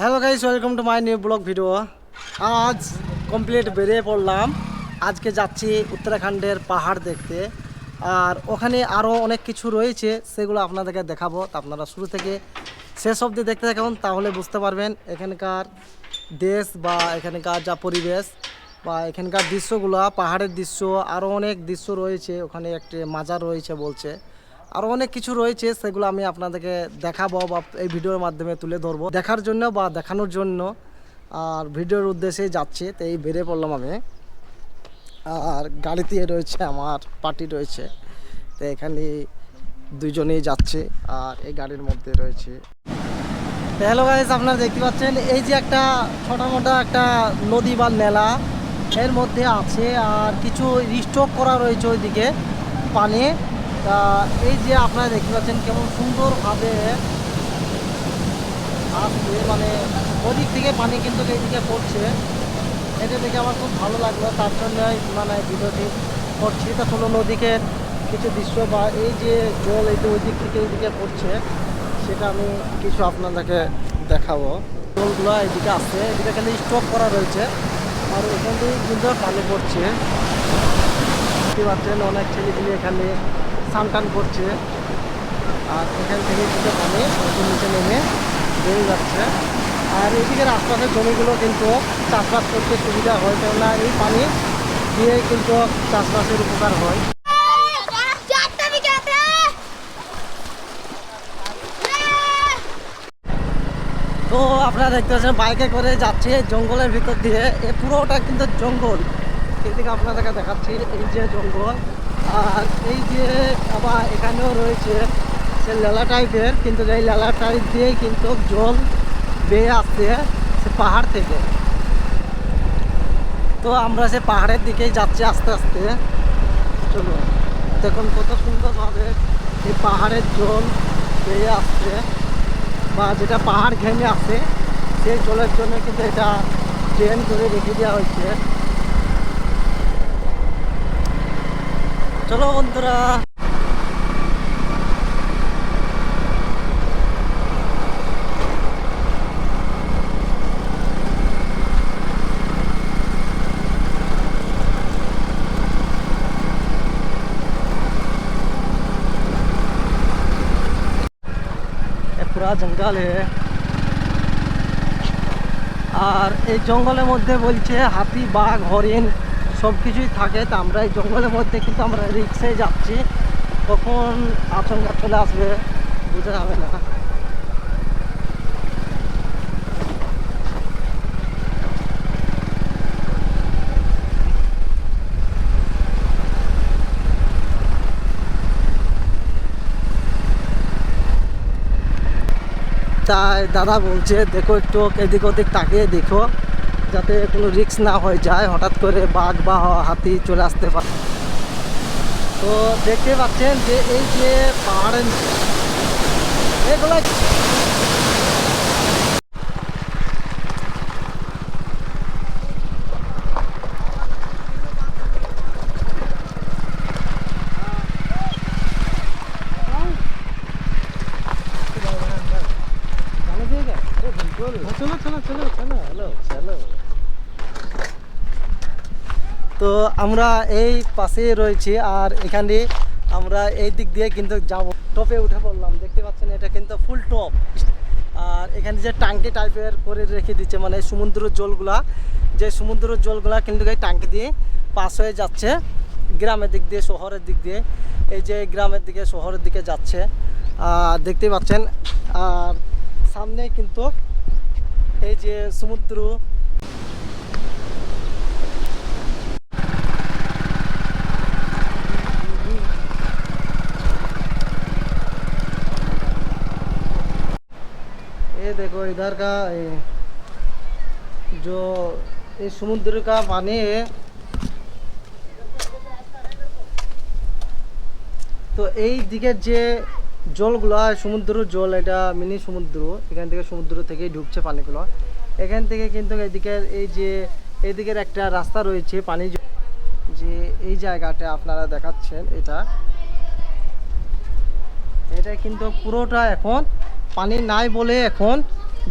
Hello guys welcome to my new blog video আজ complete বেরিয়ে পড়লাম। আজকে যাচ্ছি উত্তরাখণ্ডের পাহাড় দেখতে। আর ওখানে আরও অনেক কিছু রয়েছে, সেগুলো আপনাদেরকে দেখাবো। তা আপনারা শুরু থেকে শেষ অবধি দেখতে থাকুন, তাহলে বুঝতে পারবেন এখানকার দেশ বা এখানকার যা পরিবেশ বা এখানকার দৃশ্যগুলো, পাহাড়ের দৃশ্য আরও অনেক দৃশ্য রয়েছে। ওখানে একটি মাজার রয়েছে বলছে। আরও অনেক কিছু রয়েছে, সেগুলো আমি আপনাদেরকে দেখাবো বা এই ভিডিওর মাধ্যমে তুলে ধরবো। দেখার জন্য বা দেখানোর জন্য আর ভিডিওর উদ্দেশ্যে যাচ্ছে, তো এই বেরিয়ে পড়লাম আমি। আর গাড়িতে রয়েছে আমার পার্টি রয়েছে, তো এখানে দুজনেই যাচ্ছে আর এই গাড়ির মধ্যে রয়েছে। হ্যালো গাইস আপনারা দেখতে পাচ্ছেন, এই যে একটা মোটা একটা নদী বা নেলা, এর মধ্যে আছে আর কিছু রিস্টক করা রয়েছে ওইদিকে পানি। তা এই যে আপনারা দেখতে পাচ্ছেন কেমন সুন্দরভাবে আসছে মানে ওদিক থেকে পানি কিন্তু এইদিকে পড়ছে। এটা দেখে আমার খুব ভালো লাগল, তার জন্যই মানে ভিডিওটি করছি। তা চলো নদীকে কিছু দৃশ্য বা এই যে জল এই যে ওই দিক থেকে এইদিকে পড়ছে, সেটা আমি কিছু আপনাদেরকে দেখাবো। জলগুলো এদিকে আসছে, এদিকে এখানে স্টক করা রয়েছে, আর ওখান থেকে কিন্তু পানি পড়ছে। দেখতে পাচ্ছেন অনেক ছেলেগুলি এখানে স্নান টান করছে। আর এখান থেকে কিছু পানি সবজি নিচে নেমে বেড়ে যাচ্ছে। আর এদিকের আশপাশের জমিগুলো কিন্তু চাষবাস করতে সুবিধা হয়, কেননা এই পানি দিয়ে কিন্তু চাষবাসের উপকার হয়। তো আপনারা দেখতে পাচ্ছেন, বাইকে করে যাচ্ছে জঙ্গলের ভিতর দিয়ে। এ পুরোটা কিন্তু জঙ্গল। এদিকে আপনাদেরকে দেখাচ্ছি, এই যে জঙ্গল, আর এই যে আবার এখানেও রয়েছে সে লেলা টাইপের কিন্তু এই লেলা টাইপ দিয়েই কিন্তু জল বেয়ে আসছে সে পাহাড় থেকে। তো আমরা সে পাহাড়ের দিকেই যাচ্ছি আস্তে আস্তে। চলো দেখুন কত সুন্দরভাবে এই পাহাড়ের জল বেয়ে আসছে, বা যেটা পাহাড় ঘেমে আসে সেই জলের জন্য কিন্তু এটা ড্রেন করে রেখে দেওয়া হয়েছে। চলো বন্ধুরা পুরা জঙ্গল আর এই জঙ্গলের মধ্যে বলছে হাতি বাঘ হরিণ সব কিছুই থাকে, তা আমরা এই জঙ্গলের মধ্যে কিন্তু আমরা রিক্সায় যাচ্ছি। কখন আচমকা চলে আসবে, বোঝা যাবে না। তাই দাদা বলছে, দেখো একটু এদিক ওদিক তাকিয়ে দেখো। যাতে কোনো রিস্ক না হয়ে যায়, হঠাৎ করে বাঘ বা হাতি চলে আসতে পারে। তো দেখতে পাচ্ছেন যে এই যে পাহাড়ের এগুলো তো আমরা এই পাশে রয়েছি আর এখানে আমরা এই দিক দিয়ে কিন্তু যাব। টপে উঠে পড়লাম, দেখতে পাচ্ছেন এটা কিন্তু ফুল টপ আর এখানে যে টাঙ্কি টাইপের করে রেখে দিচ্ছে মানে সমুদ্রের জলগুলা, যে সমুদ্রের জলগুলা কিন্তু এই টাঙ্কি দিয়ে পাস হয়ে যাচ্ছে গ্রামের দিক দিয়ে, শহরের দিক দিয়ে। এই যে গ্রামের দিকে, শহরের দিকে যাচ্ছে। আর দেখতে পাচ্ছেন, আর সামনে কিন্তু এই যে সমুদ্র ये देखो इधर का ये, जो ये समुद्र का पानी है তো এই দিকের যে জলগুলো সমুদ্র জল এটা মিনি সমুদ্র এখান থেকে সমুদ্র থেকেই ঢুকছে পানিগুলো এখান থেকে কিন্তু এদিকের এই যে এইদিকের একটা রাস্তা রয়েছে পানি জ- যে এই জায়গাটা আপনারা দেখাচ্ছেন এটা এটা কিন্তু পুরোটা এখন পানি নাই বলে এখন,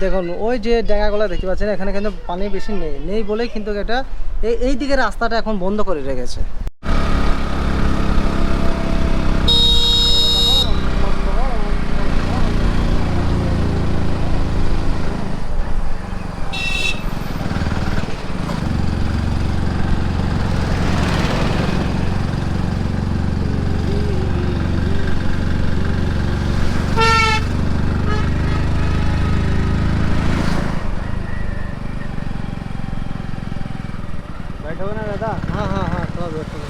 দেখুন, ওই যে জায়গাগুলো দেখতে পাচ্ছেন, এখানে কিন্তু পানি বেশি নেই। নেই বলেই কিন্তু এটা, এই দিকে রাস্তাটা এখন বন্ধ করে রেখেছে। হবে